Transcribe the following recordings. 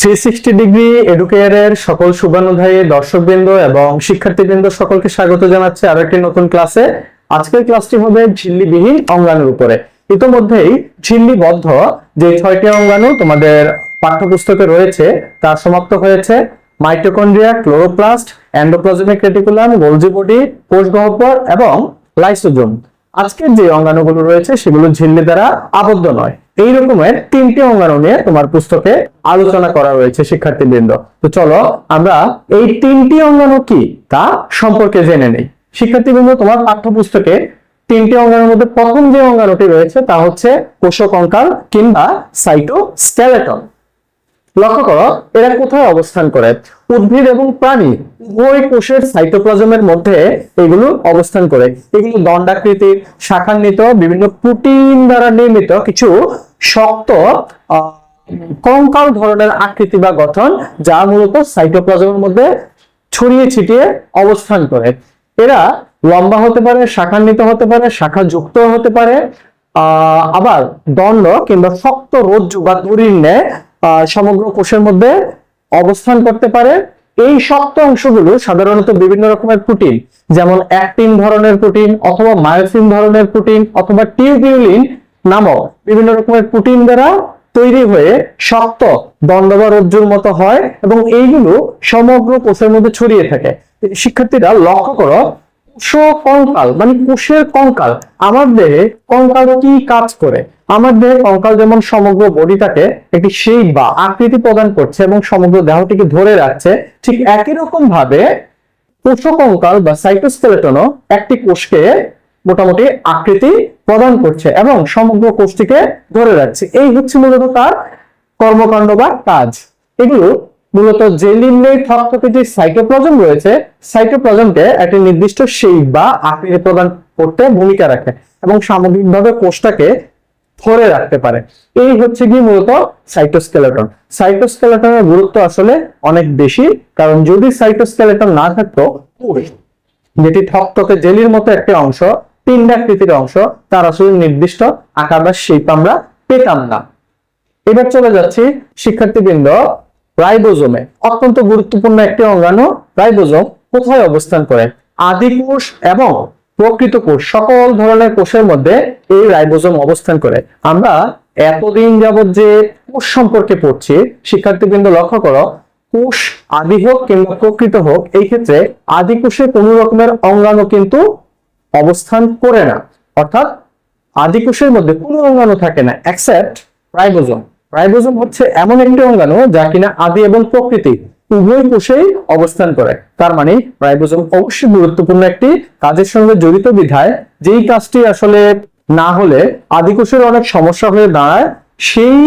Three sixty degree এডুকেয়ারের সকল শুভানুধায়ী দর্শকবৃন্দ এবং শিক্ষার্থীবৃন্দ সকলকে স্বাগত জানাচ্ছি আরও একটি নতুন ক্লাসে। আজকের ক্লাসটি হবে ঝিল্লিবিহীন অঙ্গাণুর উপরে। ইতোমধ্যেই ঝিল্লিবদ্ধ যে ছয়টি অঙ্গাণু তোমাদের পাঠ্যপুস্তকে রয়েছে, তা সমাপ্ত হয়েছে। Mitochondria, chloroplast endoplasmic reticulum Golgi body কোষ গহ্বর এবং লাইসোজোম। আজকের যে অঙ্গাণুগুলো রয়েছে, সেগুলো ঝিল্লি দ্বারা আবদ্ধ নয়। এই রকমের তিনটি অঙ্গাণু নিয়ে তোমার পুস্তকে আলোচনা করা রয়েছে শিক্ষার্থীবৃন্দ। তো চলো আমরা এই তিনটি অঙ্গাণু কি তা সম্পর্কে জেনে নেই। শিক্ষার্থীবৃন্দ, তোমার পাঠ্যপুস্তকে তিনটি অঙ্গাণুর মধ্যে প্রথম যে অঙ্গাণুটি রয়েছে তা হচ্ছে কোষকঙ্কাল কিংবা সাইটোস্কেলেটন। লক্ষ্য করো, এরা কোথায় অবস্থান করে? উদ্ভিদ এবং প্রাণী উভয় কোষের সাইটোপ্লাজমের মধ্যে এগুলো অবস্থান করে। এগুলো দণ্ডাকৃতির, শাখান্বিত, বিভিন্ন প্রোটিন দ্বারা নির্মিত কিছু শক্ত কঙ্কাল ধরনের আকৃতি বা গঠন যা মূলত সাইটোপ্লাজমের মধ্যে ছড়িয়ে ছিটিয়ে অবস্থান করে। এরা লম্বা হতে পারে, শাখান্বিত হতে পারে শাখা যুক্ত হতে পারে আবার দণ্ড কিংবা শক্ত রজ্জু বা দড়ির ন্যায় সমগ্র কোষের মধ্যে অবস্থান করতে পারে। এই শক্ত অংশগুলো সাধারণত বিভিন্ন রকমের প্রোটিন, যেমন অ্যাক্টিন ধরনের প্রোটিন অথবা মায়োসিন ধরনের প্রোটিন অথবা টিউবিউলিন নামক বিভিন্ন রকমের প্রোটিন দ্বারা তৈরি হয়ে শক্ত দণ্ড বা রজ্জুর মতো হয় এবং এইগুলো সমগ্র কোষের মধ্যে ছড়িয়ে থাকে। শিক্ষার্থীরা লক্ষ্য করো কঙ্কাল মানে কোষের কঙ্কাল, আমার দেহে কঙ্কাল কি কাজ করে? আমার দেহে কঙ্কাল যেমন সমগ্র বডিটাকে একটি শেপ বা আকৃতি প্রদান করছে এবং সমগ্র দেহটিকে ধরে রাখছে, ঠিক একই রকম ভাবে কোষকঙ্কাল বা সাইটোস্কেলেটনও একটি কোষকে মোটামুটি আকৃতি প্রদান করছে এবং সমগ্র কোষটিকে ধরে রাখছে। এই হচ্ছে মূলত তার কর্মকাণ্ড বা কাজ। এগুলো মূলত জেলিনের থকথকে যে সাইটোপ্লাজম রয়েছে সাইটোপ্লাজমকে একটি নির্দিষ্ট শেপ বা আকৃতি প্রদান করতে ভূমিকা রাখে এবং সামগ্রিকভাবে কোষটাকে ধরে রাখতে পারে। এই হচ্ছে কি মূলত সাইটোস্কেলেটন সাইটোস্কেলেটনের গুরুত্ব আসলে অনেক বেশি, কারণ যদি সাইটোস্কেলেটন না থাকতো, যেটি ঠকঠকে জেলির মতো একটি অংশ পিণ্ডাকৃতির অংশ, তার আসলে নির্দিষ্ট আকার বা শেপ আমরা পেতাম না। এবার চলে যাচ্ছি শিক্ষার্থীবৃন্দ রাইবোজোমে। অত্যন্ত গুরুত্বপূর্ণ একটি অঙ্গাণু, রাইবোজোম কোথায় অবস্থান করে? আদি কোষ এবং প্রকৃত কোষ, সকল ধরনের কোষের মধ্যে এই রাইবোজোম অবস্থান করে। আমরা এতদিন যাবত যে কোষ সম্পর্কে পড়ছি, শিক্ষার্থীবৃন্দ লক্ষ্য করো, কোষ আদি হোক কিংবা প্রকৃত হোক, এই ক্ষেত্রে আদি কোষে কোনো রকমের অঙ্গাণু কিন্তু অবস্থান করে না। অর্থাৎ আদি কোষের মধ্যে কোনো অঙ্গাণু থাকে না অ্যাকসেপ্ট রাইবোজোম। রাইবোজোম হচ্ছে এমন একটি অঙ্গাণু যা কিনা আদি এবং প্রকৃতি উভয় কোষেই অবস্থান করে। তার মানে রাইবোজোম অবশ্যই গুরুত্বপূর্ণ একটি কাজের সঙ্গে জড়িত বিধায়। যেই কাজটি আসলে না হলে আদি কোষের অনেক সমস্যা হয়ে দাঁড়ায়, সেই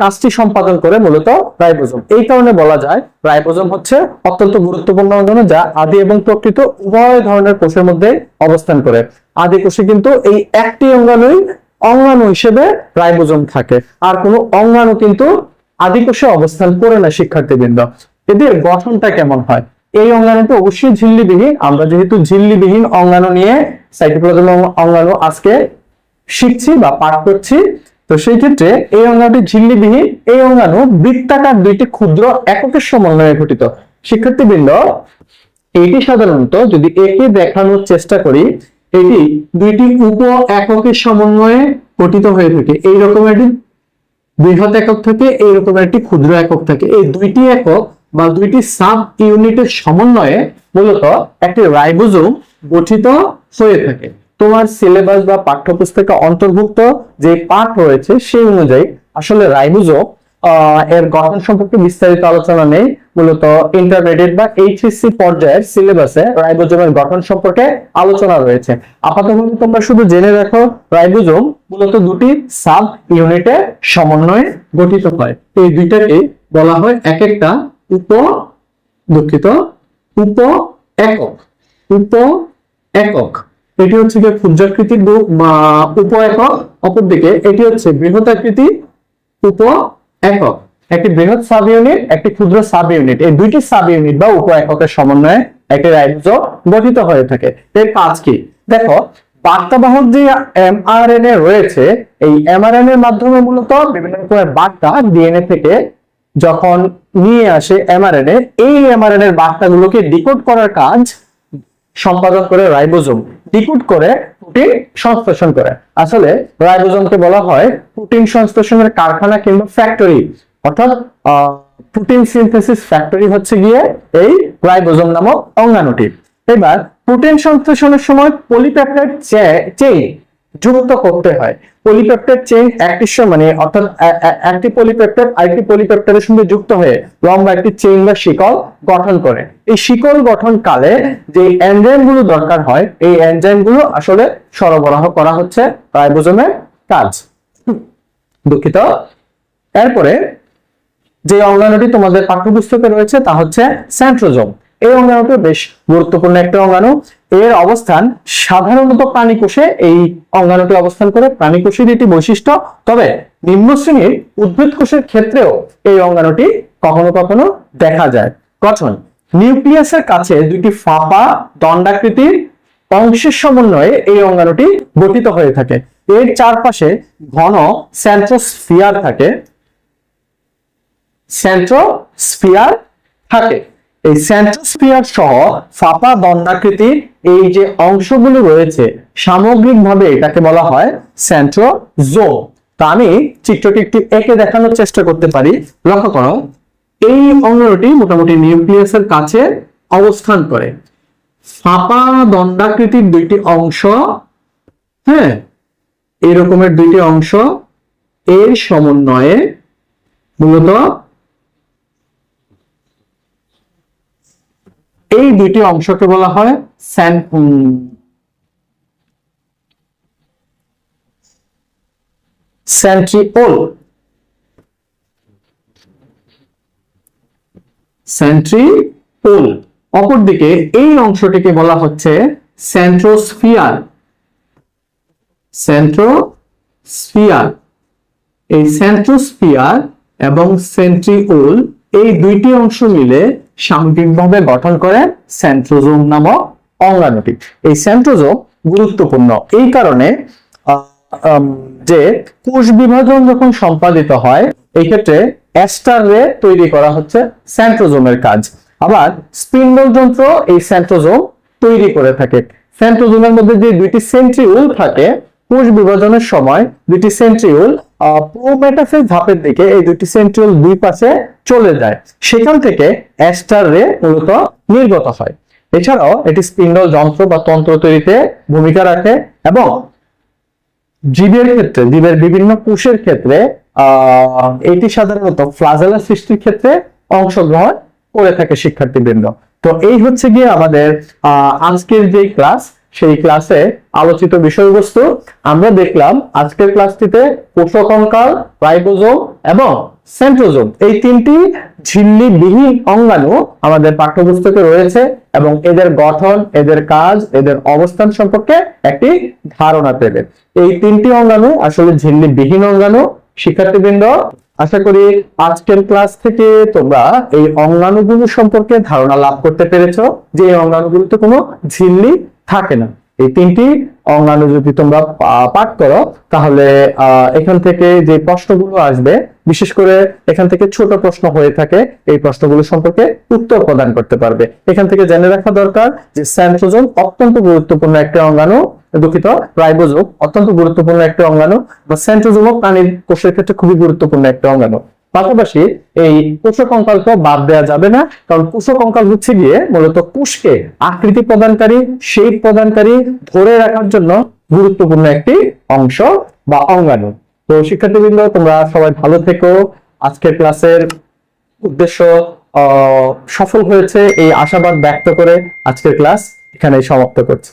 কাজটি সম্পাদন করে মূলত রাইবোজোম। এই কারণে বলা যায় রাইবোজোম হচ্ছে অত্যন্ত গুরুত্বপূর্ণ অঙ্গাণু যা আদি এবং প্রকৃত উভয় ধরনের কোষের মধ্যে অবস্থান করে। আদি কোষে কিন্তু এই একটি অঙ্গাণুই অঙ্গাণু হিসেবে রাইবোজোম থাকে। আর কোনো অঙ্গাণু কিন্তু আদি কোষে অবস্থান করে না শিক্ষার্থীবৃন্দ। এদের গঠনটা কেমন হয়? এই অঙ্গাণুটা অবশ্যই ঝিল্লিবিহীন, আমরা যেহেতু ঝিল্লিবিহীন অঙ্গাণু নিয়ে সাইটোপ্লাজম অঙ্গাণু আজকে শিখছি বা পাঠ করছি, তো সেই ক্ষেত্রে এই অঙ্গাণুটি ঝিল্লিবিহীন, এই অঙ্গাণু বৃত্তাকার দুইটি ক্ষুদ্র এককের সমন্বয়ে গঠিত। শিক্ষার্থীবৃন্দ, এটি সাধারণত যদি একে দেখানোর চেষ্টা করি এটি দুইটি উপ এককের সমন্বয়ে গঠিত হয়ে থাকে। এই রকম একটি বৃহৎ একক থেকে এইরকম একটি ক্ষুদ্র একক থাকে। এই দুইটি একক বা দুইটি সাব ইউনিটের সমন্বয়ে মূলত একটি রাইবোজোম গঠিত হয়ে থাকে। তোমার সিলেবাস বা পাঠ্যপুস্তকে অন্তর্ভুক্ত যে পাঠ রয়েছে সেই অনুযায়ী আসলে রাইবোজোম এর গঠন সম্পর্কে বিস্তারিত আলোচনা নেই। মূলত ইন্টারমিডিয়েট বা এইচএসসি পর্যায়ের সিলেবাসে রাইবোজোমের গঠন সম্পর্কে আলোচনা রয়েছে। আপাতত তোমরা শুধু জেনে রাখো, রাইবোজোম মূলত দুটি সাব ইউনিটে সমন্বয়ে গঠিত হয়। এই দুইটাকে বলা হয় এক একটা উপ দুঃখিত উপ একক উপ একক এটি হচ্ছে গিয়ে ক্ষুদ্রাকৃতির উপ একক অপরদিকে এটি হচ্ছে বৃহদাকৃতি উপ একক, একটি বৃহৎ সাব ইউনিট একটি ক্ষুদ্র সাব ইউনিট এই দুইটি সাব ইউনিট বা উপ এককের সমন্বয়ে একটি রাইবোজোম গঠিত হয়ে থাকে। এর কাজ কি? দেখো, বার্তাবাহক যে এমআরএনএ রয়েছে, এই এমআরএনএ এর মাধ্যমে মূলত বিভিন্ন রকমের বার্তা ডিএনএ থেকে যখন নিয়ে আসে এমআরএনএ এই এমআরএনএ এর বার্তাগুলোকে ডিকোড করার কাজ সম্পাদন করে রাইবোজোম। ডিকোড করে প্রোটিন সংশ্লেষণ করে। আসলে রাইবোজোমকে বলা হয় প্রোটিন সংশ্লেষণের কারখানা কিংবা ফ্যাক্টরি অর্থাৎ প্রোটিন সিনথেসিস ফ্যাক্টরি হচ্ছে গিয়ে এই রাইবোজোম নামক অঙ্গাণুটি। এবার প্রোটিন সংশ্লেষণের সময় পলিপ্যাপটাইড চেইন যুক্ত করতে হয়। পলিপেপটাইড চেইন একটি মানে অর্থাৎ একটি পলিপেপটাইড আরেকটি পলিপেপটাইডের সঙ্গে যুক্ত হয়ে লম্বা একটি চেইন বা শিকল গঠন করে। এই শিকল গঠন কালে যে এনজাইমগুলো দরকার হয়, এই এনজাইমগুলো আসলে সরবরাহ করা হচ্ছে রাইবোজোমের কাজ। দুঃখিত। এরপরে যে অঙ্গাণুটি তোমাদের পাঠ্যপুস্তকে রয়েছে তা হচ্ছে সেন্ট্রোজোম এই অঙ্গাণুটি বেশ গুরুত্বপূর্ণ একটা অঙ্গাণু। এর অবস্থান সাধারণত প্রাণীকোষে এই অঙ্গাণুটি অবস্থান করে। প্রাণীকোষের একটি বৈশিষ্ট্য, তবে নিম্ন শ্রেণির উদ্ভিদ কোষের ক্ষেত্রেও এই অঙ্গাণুটি কখনো কখনো দেখা যায়। গঠন, নিউক্লিয়াসের কাছে দুটি ফাঁপা দণ্ডাকৃতির অংশের সমন্বয়ে এই অঙ্গাণুটি গঠিত হয়ে থাকে। এর চারপাশে ঘন সেন্ট্রোস্ফিয়ার থাকে। সেন্ট্রোস্ফিয়ার থাকে। এই সেন্ট্রোস্ফিয়ার সহ ফাঁপা দণ্ডাকৃতির এই যে অংশগুলো রয়েছে, সামগ্রিকভাবে এটাকে বলা হয় সেন্ট্রোজোম তা আমি চিত্রটি একটু একে দেখানোর চেষ্টা করতে পারি। লক্ষ্য করো, এই অঙ্গটি মোটামুটি নিউক্লিয়াসের কাছে অবস্থান করে। ফাঁপা দণ্ডাকৃতির দুইটি অংশ হ্যাঁ এরকমের দুইটি অংশ, এর সমন্বয়ে মূলত এই দুইটি অংশকে বলা হয় সেন্ট্রিওল। সেন্ট্রিওল। অপরদিকে এই অংশটিকে বলা হচ্ছে সেন্ট্রোস্ফিয়ার। সেন্ট্রোস্ফিয়ার। এই সেন্ট্রোস্ফিয়ার এবং সেন্ট্রিওল এই দুইটি অংশ মিলে সামগ্রিকভাবে গঠন করে সেন্ট্রোজোম নামক অঙ্গাণুটি। এই সেন্ট্রোজোম গুরুত্বপূর্ণ এই কারণে যে কোষ বিভাজন যখন সম্পাদিত হয়, এই ক্ষেত্রে অ্যাস্টার রে তৈরি করা হচ্ছে সেন্ট্রোজোমের কাজ। আবার স্পিন্ডল যন্ত্র এই সেন্ট্রোজোম তৈরি করে থাকে। সেন্ট্রোজোমের মধ্যে যে দুইটি সেন্ট্রিউল থাকে, কোষ বিভাজনের সময় দুইটি সেন্ট্রিউল প্রোমেটাফেজ ধাপের দিকে এই দুটি সেন্ট্রাল দুই পাশে চলে যায়। সেখান থেকে অ্যাস্টার রে মূলত নির্গত হয়। এছাড়াও এটি স্পিন্ডল যন্ত্র বা তন্ত্র তৈরিতে ভূমিকা রাখে এবং জীবের ক্ষেত্রে, জীবের বিভিন্ন কোষের ক্ষেত্রে এটি সাধারণত ফ্লাজেলা সৃষ্টির ক্ষেত্রে অংশগ্রহণ করে থাকে শিক্ষার্থীবৃন্দ। তো এই হচ্ছে গিয়ে আমাদের আজকের যে ক্লাস সেই ক্লাসে আলোচিত বিষয়বস্তু আমরা দেখলাম আজকের ক্লাসটিতে কোষকঙ্কাল রাইবোজোম এবং সেন্ট্রোজোম। এই তিনটি ঝিল্লি বিহীন অঙ্গাণু আমাদের পাঠ্যপুস্তকে রয়েছে এবং এদের গঠন, এদের কাজ, এদের অবস্থান সম্পর্কে একটি ধারণা পেবে এই তিনটি অঙ্গাণু আসলে ঝিল্লি বিহীন অঙ্গাণু। শিক্ষার্থীবৃন্দ, আশা করি আজকের ক্লাস থেকে তোমরা এই অঙ্গাণুগুলো সম্পর্কে ধারণা লাভ করতে পেরেছ যে এই অঙ্গাণুগুলোতে কোনো ঝিল্লি থাকে না। এই তিনটি অঙ্গাণু যদি তোমরা পাঠ করো, তাহলে এখান থেকে যে প্রশ্নগুলো আসবে, বিশেষ করে এখান থেকে ছোট প্রশ্ন হয়ে থাকে, এই প্রশ্নগুলো সম্পর্কে উত্তর প্রদান করতে পারবে। এখান থেকে জেনে রাখা দরকার যে সেন্ট্রোজোম অত্যন্ত গুরুত্বপূর্ণ একটা অঙ্গাণু, দুঃখিত, রাইবোজোম অত্যন্ত গুরুত্বপূর্ণ একটা অঙ্গাণু, বা সেন্ট্রোজোমও প্রাণীর কোষের ক্ষেত্রে খুবই গুরুত্বপূর্ণ একটা অঙ্গাণু। পাশাপাশি এই কোষকঙ্কালকে বাদ দেওয়া যাবে না, কারণ কোষকঙ্কাল হচ্ছে গিয়ে মূলত কোষকে আকৃতি প্রদানকারী শেপ প্রদানকারী, ধরে রাখার জন্য গুরুত্বপূর্ণ একটি অংশ বা অঙ্গাণু। তো শিক্ষার্থীবৃন্দ, তোমরা সবাই ভালো থেকো। আজকের ক্লাসের উদ্দেশ্য সফল হয়েছে এই আশাবাদ ব্যক্ত করে আজকের ক্লাস এখানে সমাপ্ত করছি।